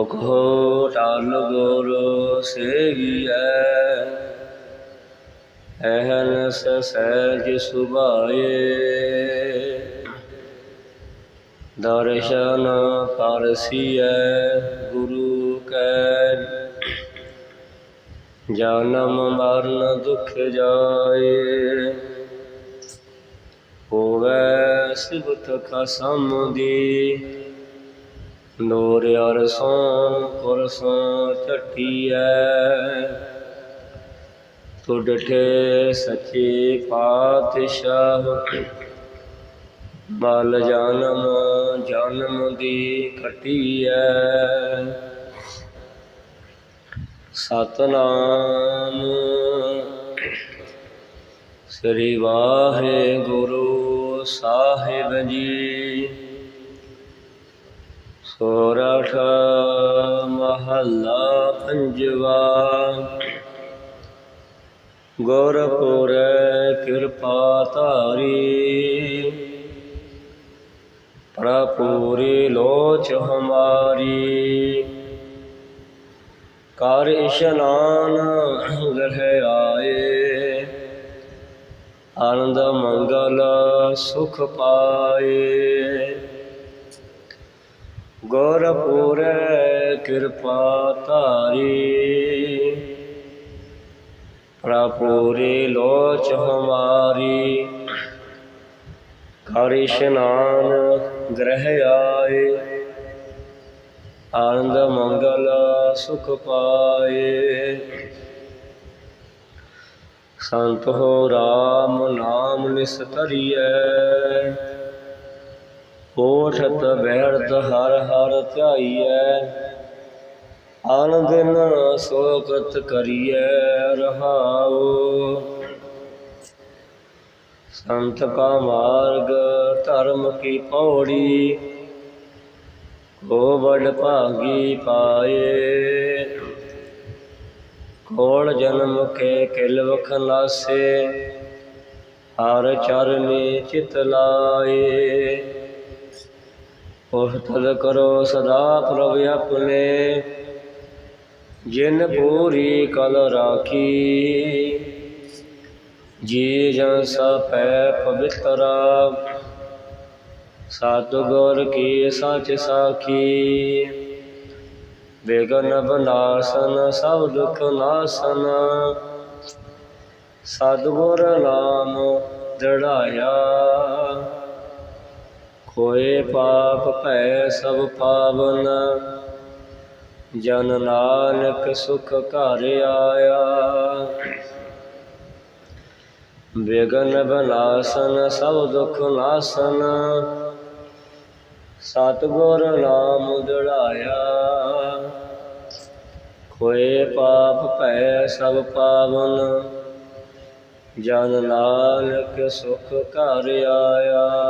ਸੋ ਕਹੋ ਟਲ ਗੁਰ ਸੇਵੀਐ। ਅਹਨਸ ਸਹਿਜ ਸੁਭਾਏ। ਦਰਸ਼ਨ ਪਰਸੀਐ ਗੁਰੂ ਕੈ। ਜਨਮ ਮਰਨ ਦੁਖ ਜਾਏ। ਹੋਵੇ ਸਿਬਤ ਖਸਮ ਦੀ। ਨੂਰ ਅਰਸੋਂ ਕੁਰਸੋਂ ਚਟੀਐ ਤੁਡਠੇ ਸੱਚੇ ਪਾਤਸ਼ਾਹ। ਬਲ ਜਨਮ ਜਨਮ ਦੀ ਕਟੀਐ ਸਤਨਾਮ। ਸ੍ਰੀ ਵਾਹਿਗੁਰੂ ਸਾਹਿਬ ਜੀ। ਸੋਰਠ ਮਹੱਲਾ ਪੰਜਵਾ। ਗੁਰਪੁਰ ਕਿਰਪਾ ਧਾਰੀ। ਪ੍ਰਪੂਰੀ ਲੋਚ ਹਮਾਰੀ। ਕਰ ਇਸ਼ਨਾਨ ਗ੍ਰਹਿ ਆਏ। ਆਨੰਦ ਮੰਗਲ ਸੁਖ ਪਾਏ। ਗੁਰਪੁਰ ਕਿਰਪਾ ਧਾਰੀ। ਪ੍ਰਪੂਰੀ ਲੋਚ ਹਮਾਰੀ। ਕਰ ਇਸ਼ਨਾਨ ਗ੍ਰਹਿ ਆਏ। ਆਨੰਦ ਮੰਗਲ ਸੁਖ ਪਾਏ। ਸੰਤ ਹੋ RAM ਨਾਮ ਨਿਸਤਰੀਐ। ਓਠਤ ਬਹਿਰਤ ਹਰ ਹਰ ਧਿਆਈਐ ਆਨੰਦ ਨ ਸੋਕਤ ਕਰੀਐ ਰਹਾਉ। ਸੰਤ ਕਾ ਮਾਰਗ ਧਰਮ ਕੀ ਪੌੜੀ, ਕੋ ਬੜ ਭਾਗੀ ਪਾਏ। ਕੋਲ ਜਨਮ ਕੇ ਕਿਲ ਵਖ ਨਾਸੇ ਹਰ ਚਰਨੇ ਚਿਤ ਲਾਏ। ਉਹ ਕਰੋ ਸਦਾ ਪ੍ਰਭ ਆਪਣੇ, ਜਿਨ ਪੂਰੀ ਕਲ ਰਾਖੀ। ਜੀ ਜਨ ਸਪੈ ਪਵਿੱਤਰਾ ਸਤਿਗੁਰ ਕੀ ਸੱਚ ਸਾਖੀ। ਬੇਗਨ ਬਨਾਸਨ, ਸਭ ਦੁਖ ਨਾਸਨ। ਸਤਿਗੁਰ ਨਾਮ ਦੜਾਇਆ। ਕੋਏ ਪਾਪ ਭੈ ਸਭ ਪਾਵਨ। ਜਨ ਨਾਨਕ ਸੁਖ ਘਰ ਆਇਆ। ਬੇਗਨ ਬਨਾਸਨ, ਸਭ ਦੁਖ ਨਾਸਨ। ਸਤਿਗੁਰ ਨਾਮ ਦੜਾਇਆ ਕੋਏ ਪਾਪ ਭੈ ਸਭ ਪਾਵਨ। ਜਨ ਨਾਨਕ ਸੁਖ ਘਰ ਆਇਆ।